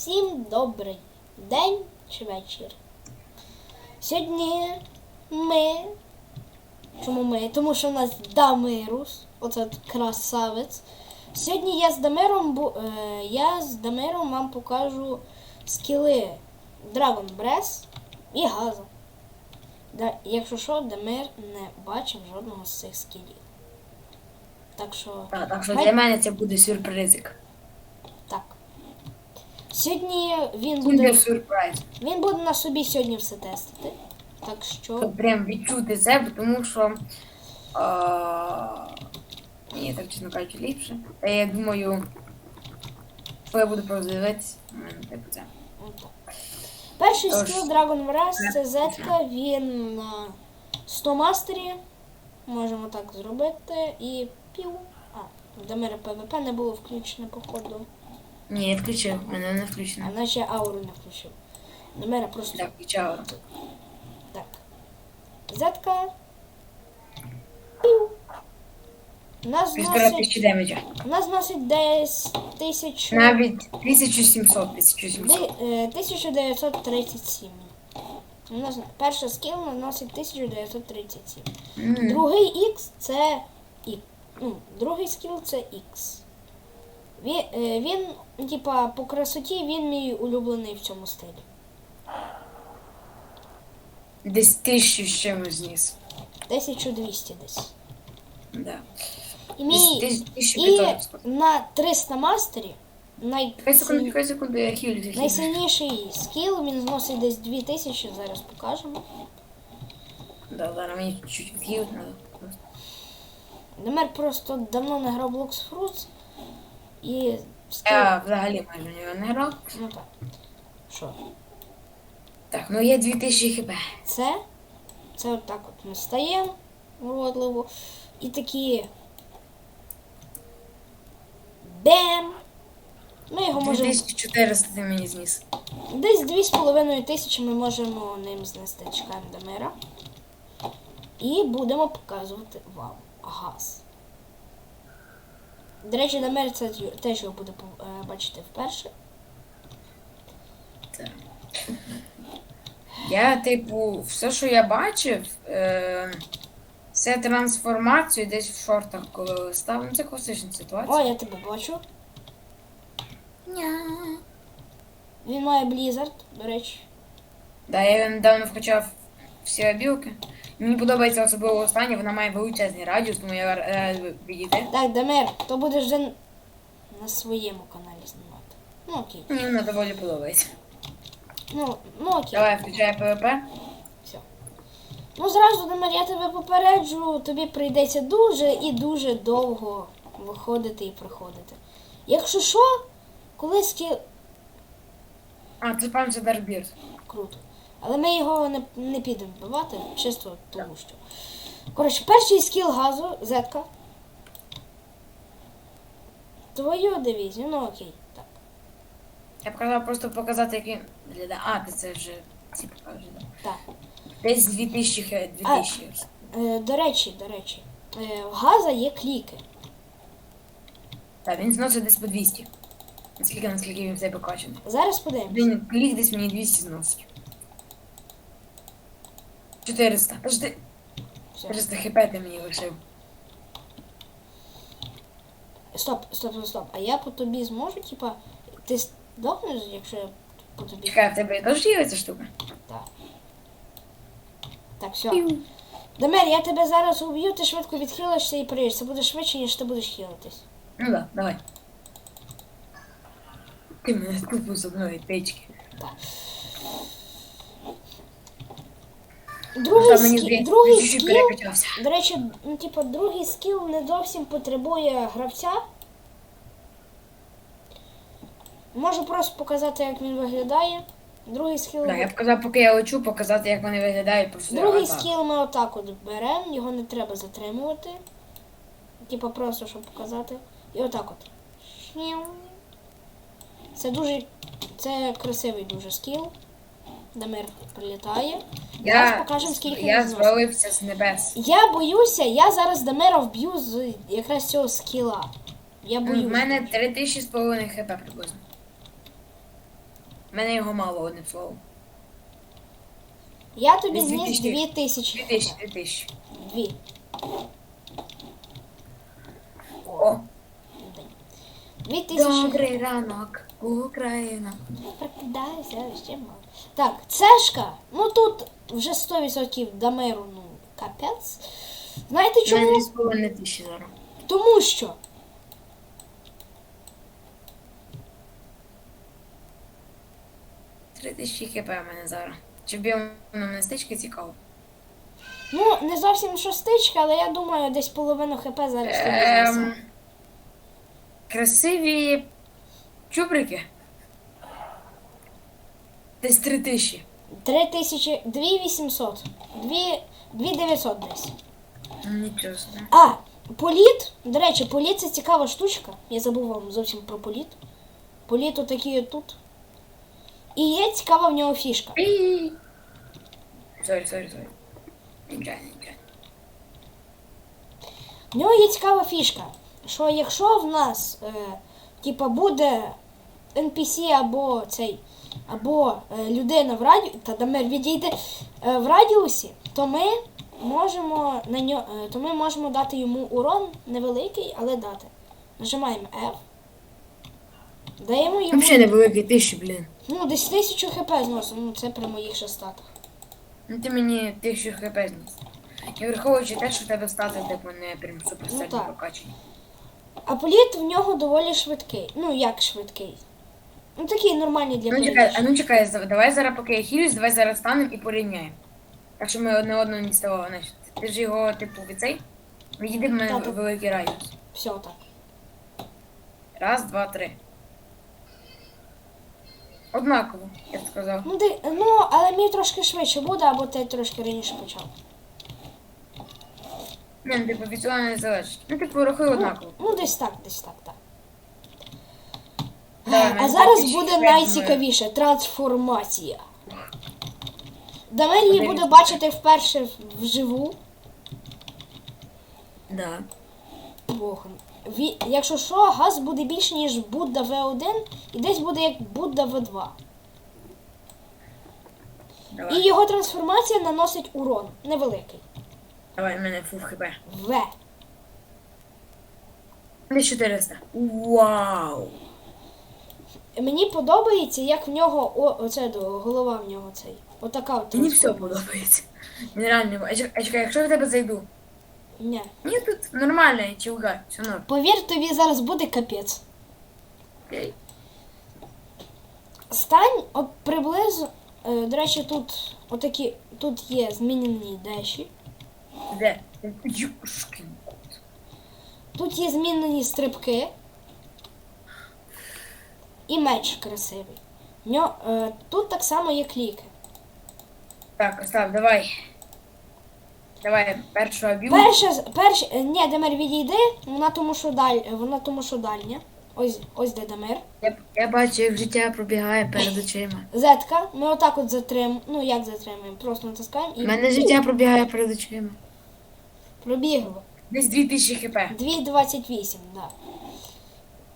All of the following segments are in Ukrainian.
Всім добрий день чи вечір. Сьогодні ми. Чому ми? Тому що у нас Дамирус, оце красавець. Сьогодні я з Дамиром бу- е, я з Дамиром вам покажу скіли Dragon Breath і Газа. Да, якщо що, Дамир не бачив жодного з цих скілів. Так що. Так, так що для мене це буде сюрпризик. Сьогодні він Буде буде. сюрприз. Він буде на собі сьогодні все тестити. Так що. Щоб прям відчути це, тому що. А... Мені так чесно кажучи ліпше. Та я думаю, я буду просто дивитися. У мене типу це. Перший Тож, скіл Dragon Wrath це зетка, він на 100 мастері. Можемо так зробити. І пів. А, мене ПВП не було включено, походу. Ні, я включив, мене не А включено. наче ауру не включив. До мене просто Так, включав. так. Зетка. Пів. Нас Півтора демеджа. у нас зносить десь тисячу. Навіть 1700, 1700. Ди- е, 1937. У нас перша скіл наносить 1937. М. Другий X це І. Ну, другий скіл це X. Він, е, він, типа, по красоті він мій улюблений в цьому стилі. Десь тисячу з чимось зніс. 1200 десь. Да. І, Десь мій, тисяч- і на 300 мастері най, Чекай секунду, чекай секунду, я хілю, я найсильніший скіл, він зносить десь 2000, зараз покажемо. Да, зараз мені чуть-чуть хілю треба. Демер просто давно не грав Blox Fruits і. Я взагалі майже в нього не грав. Ну так. Що? Так, ну є 2000 хп. Це? Це отак от ми стаємо уродливо. І такі. Бем! Ми його можемо. 2400 ти мені зніс. Десь 2,5 тисячі ми можемо ним знести. Чекаємо Демира. І будемо показувати вам газ. До речі, Демир це теж його буде е, бачити вперше. Так. Я, типу, все, що я бачив, е, це трансформацію десь в шортах, коли став. Ну, це класична ситуація. О, я тебе бачу. Ня. Він має Blizzard, до речі. Да, я недавно вкачав всі обілки. Мені подобається особливо останнє, вона має величезний радіус, тому я радий відійти. Так, Демир, то будеш вже на своєму каналі знімати. Ну окей. Мені вона доволі подобається. Ну, ну окей. Давай, включай ПВП. Все. Ну зразу, Демир, я тебе попереджу, тобі прийдеться дуже і дуже довго виходити і приходити. Якщо що, коли скіл. А, це пан це Дарбір. Круто. Але ми його не, не підемо вбивати, чисто тому що. Коротше, перший скіл газу, зетка. Твою дивізію, ну окей. Так. Я показав просто показати, як він. А, це вже ці покажеш, да. Так. Десь 2000 хе- 2000. Е, до речі, до речі, е, в газа є кліки. Так, він зносить десь по 200. Наскільки, наскільки він в качаний. Зараз подивимось. Він клік десь мені 200 зносить. 400. Подожди, Все. 400 хп ти мені лишив. Стоп, стоп, стоп, стоп. А я по тобі зможу, типа, ти здохнеш, якщо я по тобі. Чекай, в тебе теж є ця штука? Так. Так, все. Демер, я тебе зараз уб'ю, ти швидко відхилишся і приїдеш. Це буде швидше, ніж ти будеш хилитись. Ну да, давай. Ти мене тупо з одної печки. Так. Другий, Та мені скі... здається, другий чуть-чуть скіл, перекачався. до речі, ну, типу, другий скіл не зовсім потребує гравця. Можу просто показати, як він виглядає. Другий скіл. Да, я показав, поки я лечу, показати, як вони виглядають просто. Другий отак. скіл ми отак от беремо, його не треба затримувати. Типа просто, щоб показати. І отак от. Це дуже. Це красивий дуже скіл. Дамир прилітає. Зараз Я, покажемо, скільки я він зносить. звалився з небес. Я боюся, я зараз Дамира вб'ю з якраз цього скіла. Я У мене 3000 з половиною хп приблизно. У мене його мало, одним словом. Я тобі зніс 2000. 2000 2000, хп. 2000. Дві. О, 2000 хп. добрий ранок, Україна. Прокидайся, ще мало. Так, цешка. Ну тут вже 100% Дамеру, ну, капець. Знаєте чому? 2,5 тисячі зараз. Тому що. Три тисячі хп у мене зараз. Чи вб'ємо на містечки цікаво? Ну, не зовсім шостичка, але я думаю, десь половину хп зараз тобі Ем, красиві чубрики. Десь три тисячі. 3000, 2800. 2, 2900 десь. Ну, Нічого собі. А, політ. До речі, політ це цікава штучка. Я забув вам зовсім про політ. Політ отакий тут. І є цікава в нього фішка. Пі. Сорі, сорі, сорі. Нічого, нічого. В нього є цікава фішка, що якщо в нас е, типа буде NPC або цей, або е, людина в раді... та Дамир відійде е, в радіусі, то ми можемо на нього, е, то ми можемо дати йому урон невеликий, але дати. Нажимаємо F. Даємо йому Взагалі невеликий тисячі, блін. ну, десь 1000 хп зносимо, ну це при моїх ще статах. Ну ти мені тисячу хп зніс. І враховуючи те, що в тебе стати, типу, не прям супер Ну, сильно так. прокачані. А політ в нього доволі швидкий. Ну як швидкий? Ну такий нормальний для Ну чекай, а ну чекай, за- давай зараз, поки я хілюсь, давай зараз станемо і порівняємо. Так що ми одне одного не ставали, значить. Ти ж його, типу, від цей? Відійди в мене Та-та. великий радіус. Все так. Раз, два, три. Однаково, я б сказав. Ну, ти, ну, але мій трошки швидше буде, або ти трошки раніше почав. Ні, ну, типу, від цього не залежить. Ну, типу, рахуй Ну, однаково. ну десь так, десь так, так. А зараз буде найцікавіше трансформація. Дамир її буде бачити вперше вживу. Да. Бог. Ві... Якщо що, газ буде більше, ніж Будда V1, і десь буде як Будда V2. Давай. І його трансформація наносить урон невеликий. Давай, в мене фуф хп. В. Не 400. Вау! Мені подобається, як в нього о, оце голова в нього цей. Отака от. Мені все подобається. Мені реально. А чекай, якщо я в тебе зайду? Ні. Ні, тут нормально, чувак, все норм. Повір, тобі зараз буде капець. Окей. Стань от приблизно. Е, до речі, тут отакі, тут є змінені деші. Де? Тут є змінені стрибки. І меч красивий. Ньо- е, тут так само є кліки. Так, Остап, давай. Давай, першого б'ю. Перше, з- перше, е, ні, Демир відійди, вона тому, що даль, вона тому, що дальня. Ось, ось де Демир. Я, я бачу, як життя пробігає перед очима. Зетка, ми отак от затримуємо. Ну як затримуємо? Просто натискаємо і У мене життя пробігає перед очима. пробігло. Десь 2000 хп. 2,28, да.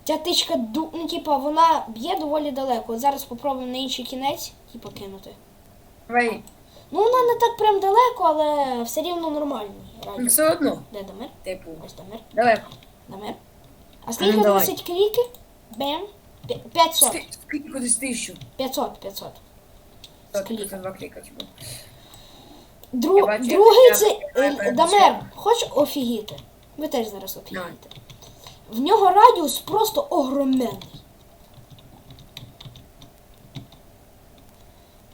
Ця тичка, ну, типа, вона б'є доволі далеко. Зараз спробуємо на інший кінець, типа, кинути. Давай. Ну, вона не так прям далеко, але все рівно нормальний. Ну, радіус. все одно. Де Дамир? Типу, Ось Дамир. далеко. Дамир. А скільки Ну, давай. носить кліки? Бем. 500. Сти- Скільки кудись тисячу? 500, 500. З кліка. Два кліка. типу. Дру... Другий це е, Дамир, хочеш офігіти? Ви теж зараз офігієте. В нього радіус просто огроменний.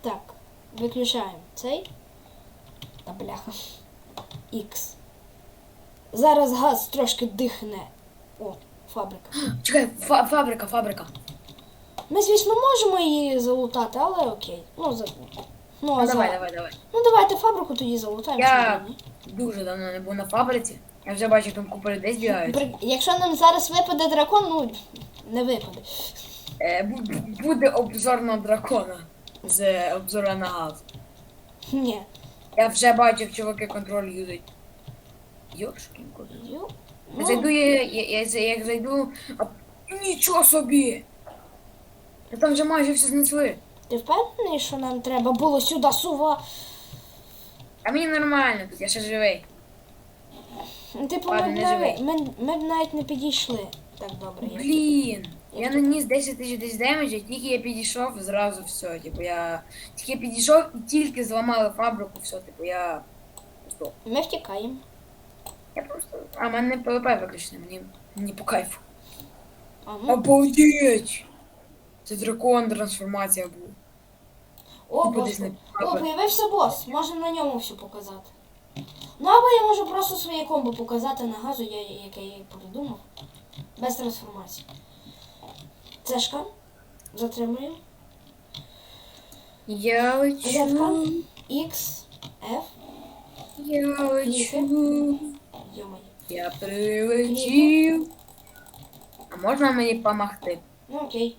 Так, виключаємо цей. Та бляха. Х. Зараз газ трошки дихне. О, фабрика. Чекай, фа- фабрика, фабрика. Ми, звісно, можемо її залутати, але окей. Ну, за... ну, а Ну, за... давай, давай, давай. ну давайте фабрику тоді залутаємо. Я- Дуже давно не був на фабриці. Я вже бачу, там купа людей збігають. При- Якщо нам зараз випаде дракон, ну не випаде. Е, бу- бу- буде обзор на дракона з е, обзора на газ. Ні. Я вже бачу, як чуваки контроль юзають. Йошкін кот. Ю- Я Ну, зайду, я, я, я, я як зайду, а нічого собі! Та там вже майже все знесли. Ти впевнений, що нам треба було сюди сува? А мені нормально тут, я ще живий. Типу, ми, Ладно, б не навіть, ми, ми б навіть не підійшли так добре. як Блін. Я наніс 10 тисяч десь демеджа, тільки я підійшов, зразу все. Типу я. Тільки я підійшов і тільки зламали фабрику, все, типу я. Здох. ти. Ми втікаємо. Я просто. А в мене ПВП виключно, мені, мені по кайфу. А, ну. Обалдеть! Це дракон трансформація була. О, Типу, не О, появився бос. Можемо на ньому все показати. Ну або я можу просто своє комбо показати на газу, я, яке я придумав. Без трансформації. Цешка. Затримуємо. Я лечу, X, F. я лечу, я прилетів. А можна мені помогти? Ну окей.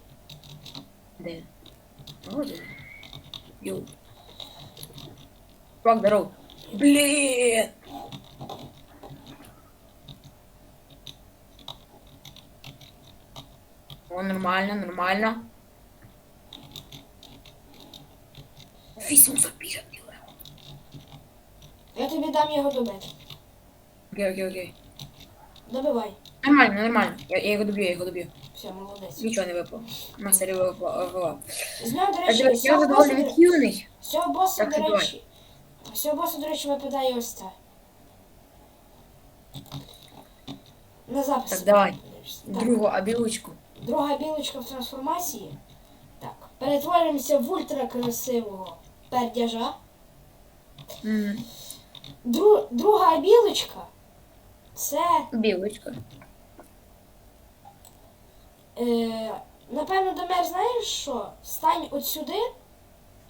Де? О, де? Йоу. Чувак, здоров. Блін! О, нормально, нормально. Вісім запіжок. Я тобі дам його добити. Окей, окей, окей. Добивай. Нормально, нормально. Я, я його доб'ю, я його доб'ю. Все, молодець. Нічого не випало. Мастері випало. З нього, до Я, речі, я з цього вже боса, доволі до- відхилений. з цього боса, Так, до давай. речі. З цього боса, до речі, випадає ось це. На запис. Так, давай. Так. Другу абілочку. Друга білочка в трансформації. Так. Перетворюємося в ультракрасивого пердяжа. М, Дру, друга білочка це, Білочка. е, напевно, Домер, знаєш що? Стань от сюди,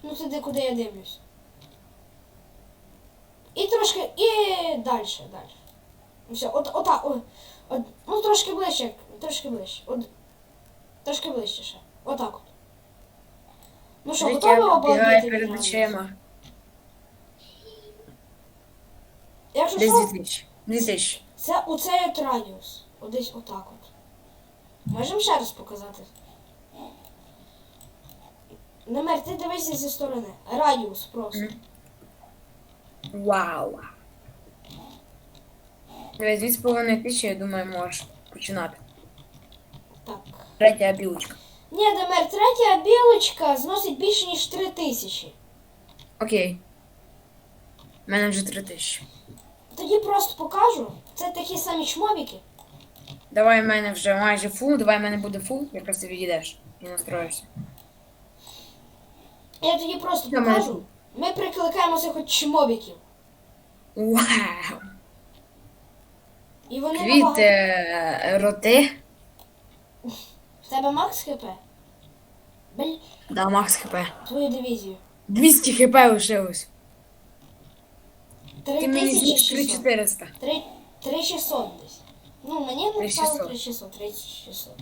ну туди, куди я дивлюсь. І трошки, і далі, далі. Все, от, отак, о, от, ну трошки ближче, трошки ближче. От, трошки ближче ще. Отак от. Ну що, готові обалдіти? перед очима. Якщо Десь що, 2000. 2000. це оцей от радіус. От десь отак от. Можемо ще раз показати. Намер, ти дивися зі сторони. Радіус просто. Мгм. Вау. Дивись, 2,5 тисячі, я думаю, можеш починати. Так. Третя білочка. Ні, Демер, третя білочка зносить більше, ніж 3 тисячі. Окей. У мене вже 3 тисячі. Тоді просто покажу. Це такі самі чмобіки. Давай в мене вже майже фул, давай в мене буде фул, якраз ти відійдеш і настроїшся. Я тоді просто покажу. Ми прикликаємо цих от чмобіків. Вау! І вони Привіт, набагато... е, роти. В тебе макс хп? Блін, Да, Макс ХП. твою дивізію. 200 хп лишилось. Ти мені зніс 3600. 3400. 3 3600 десь. Ну, мені написали 3600. 3600, 3600.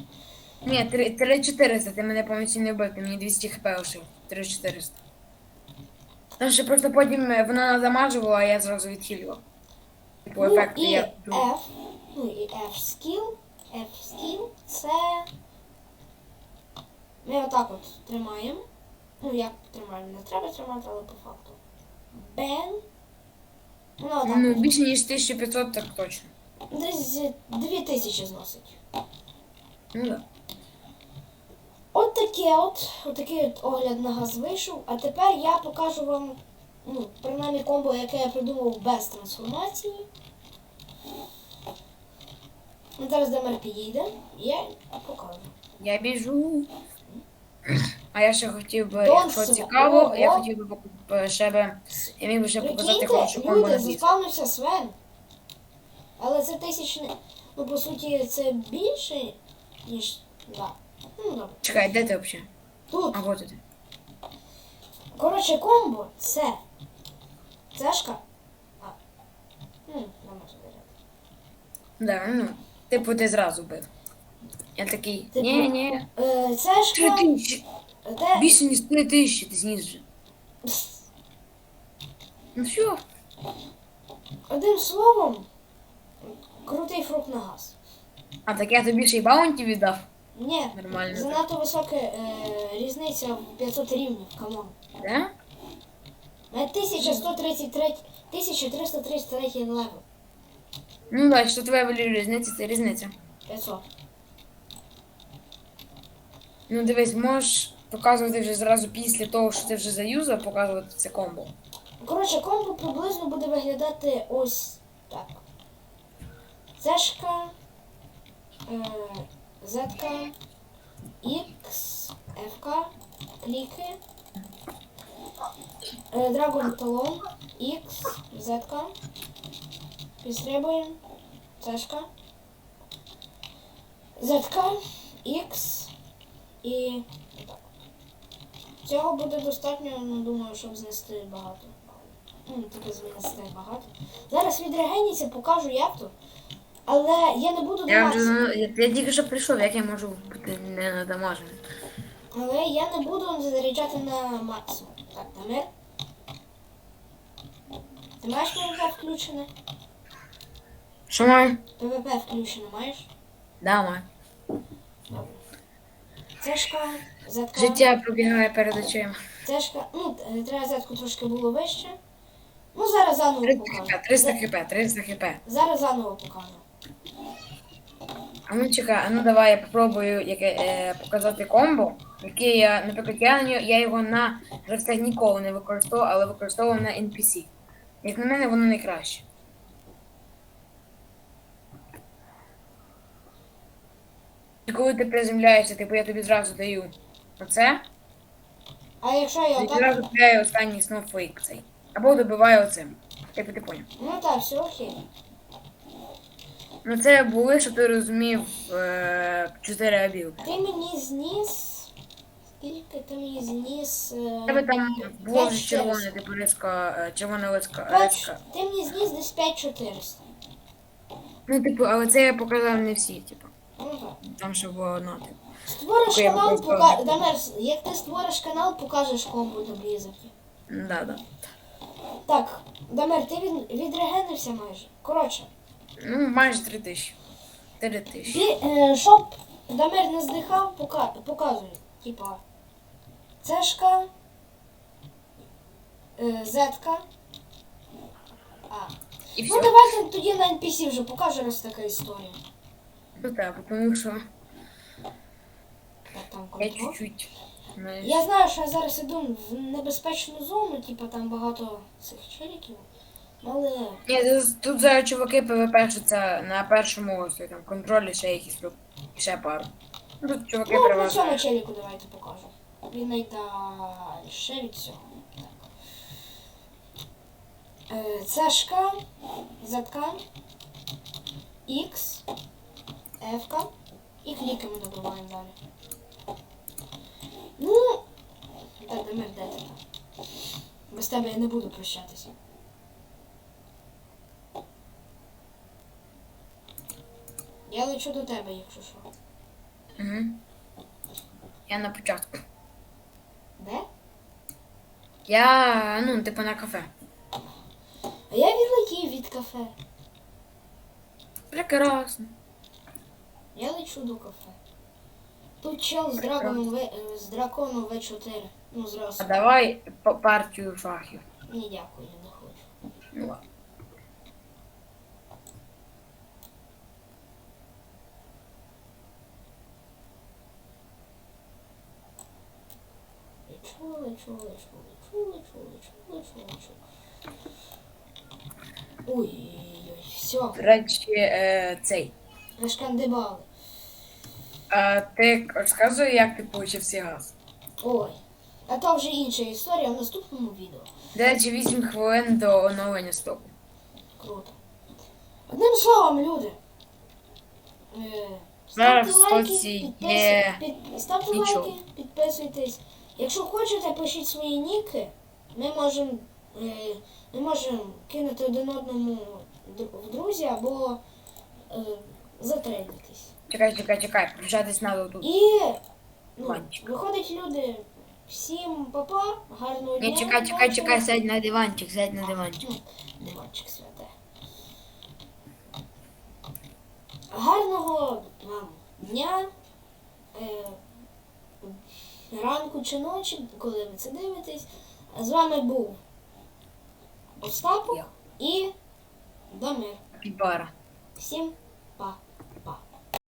Ні, 3400, ти мене повністю не вбив, ти мені 200 хп лишив. 3400. Тому що просто потім е, вона замажувала, а я зразу відхилював. Типу Ну, ефект і я. F, ну і F skill, F skill це ми отак от тримаємо. Ну, як тримаємо, не треба тримати, але по факту. Бен. Ну, отак. Ну, більше ніж 1500, так точно. Десь 2000 зносить. Ну да. От таке от, от такий от огляд на газ вийшов. А тепер я покажу вам, ну, принаймні комбо, яке я придумав без трансформації. Ну, зараз Демер підійде, я покажу. Я біжу. А я ще хотів би, Дон якщо цікаво, Ого. я хотів би ще би. Я міг би ще показати хорошу комбо на зіс. заспавнився Свен. Але це тисячне, ну по суті це більше, ніж, да. Ну, добре. Чекай, де ти взагалі? Тут, А вот ти. коротше, комбо це цешка. А. М, не можу виряти. Да, ну. Типу ти зразу бив. Я такий. Типу, Ні, ні. Е, Три цешка, тисячі. де... Більше ніж три тисячі ти зніс вже. Ну все. Одним словом, крутий фрукт на газ. А так я тобі ще й баунті віддав. Ні, Нормально. занадто висока е, різниця в 500 рівнів, камон. Да? У мене 1133, 1333 левел. Ну так, що твоя валює різниця, це різниця. 500. Ну дивись, можеш показувати вже зразу після того, що ти вже заюзав, показувати це комбо. Коротше, комбо приблизно буде виглядати ось так. Цешка, е, зетка, X, FK, кліки, е, Драгон Талон, X, зетка, підстрибуємо, цешка, зетка, X і так. Цього буде достатньо, ну, думаю, щоб знести багато. Ну, таке знести багато. Зараз відрегеніться, покажу як то. Але я не буду Я вже я, я тільки що прийшов, як я можу бути не надамаженим. Але я не буду заряджати на максимум. Так, Дамир. Ти маєш ПВП включене? Що маю? ПВП включене маєш? Да, маю. Цешка, зетка. Життя пробігає перед очима. Цешка. Ну, е, треба зетку трошки було вище. Ну, зараз заново 300 покажу. хп, 300 хп, 300 хп. Зараз заново покажу. А ну чекай, а ну давай я попробую яке, е, показати комбо, яке я, наприклад, я, на нього- я його на гравцях ніколи не використовував, але використовував на NPC. Як на мене, воно найкраще. І коли ти приземляєшся, типу я тобі зразу даю оце, А якщо я і отак. зразу купляю останній snowflake цей. Або добиваю оцим. Типу ти поняв. Ну так, все окей. Ну це були, щоб ти розумів, е, 4 абілки. Ти мені зніс. Скільки ти мені зніс? У тебе там було вже червоне, типу риска, е, червона лиска, Ти мені зніс десь 5400. Ну, типу, але це я показав не всі, типу. Так. Там ще було одна, типу. Створиш я канал, пока... Дамир, як ти створиш канал, покажеш комбо до блізерки. Да, да. Так, Дамир, ти від... відрегенився майже. Коротше, Ну, майже 3 тисячі. 4 тисячі. е, щоб Дамир не здихав, пока... показує. Типа, цешка, е, зетка. А. І Ну все. давайте тоді на NPC вже покаже раз така історія. Ну так, тому що Так, там я контроль. чуть-чуть. знаєш. Я знаю, що я зараз іду в небезпечну зону, типу там багато цих челіків. Але Ні, тут, тут зараз чуваки ПВП-шуться на першому ось там контролі ще якісь тут. Ще пару. Ну, Тут чуваки ну, на переважають. цьому челіку давайте покажу. Він найдальше від цього. Так. Е, Цешка, Зетка, Х, Ф і кліки ми добуваємо далі. Ну, так, Демир, де ти там? Без тебе я не буду прощатися. Я лечу до тебе, якщо що. Угу. Я на початку. Де? Я, ну, типу на кафе. А я відлетів від кафе. Прекрасно. Я лечу до кафе. Тут чел з драконом В, е, з драконом В4. Ну, зразу. А давай по- партію шахів. Ні, дякую, я не хочу. Ну ладно. Ой-ой-ой, все, речі, е, цей. розкандибали. А ти розказуй, як ти отримав цей газ? Ой. А то вже інша історія в наступному відео. До речі, 8 хвилин до оновлення стоку. Круто. Одним словом, люди. Е, Зараз лайки, підписуй- під- ставте нічого. лайки, підписуйтесь. Якщо хочете, пишіть свої ніки. Ми можемо е, ми можемо кинути один одному в друзі або е, затрейдитись. Чекай, чекай, чекай, включатись треба тут. І ну, виходить, люди. Всім папа, гарного дня. Ні, чекай, чекай, чекай, сядь на диванчик, сядь на диванчик. Диванчик святе. Гарного вам дня. Ранку чи ночі, коли ви це дивитесь. З вами був Остапок Я. і Дамир. Піпара. Всім па!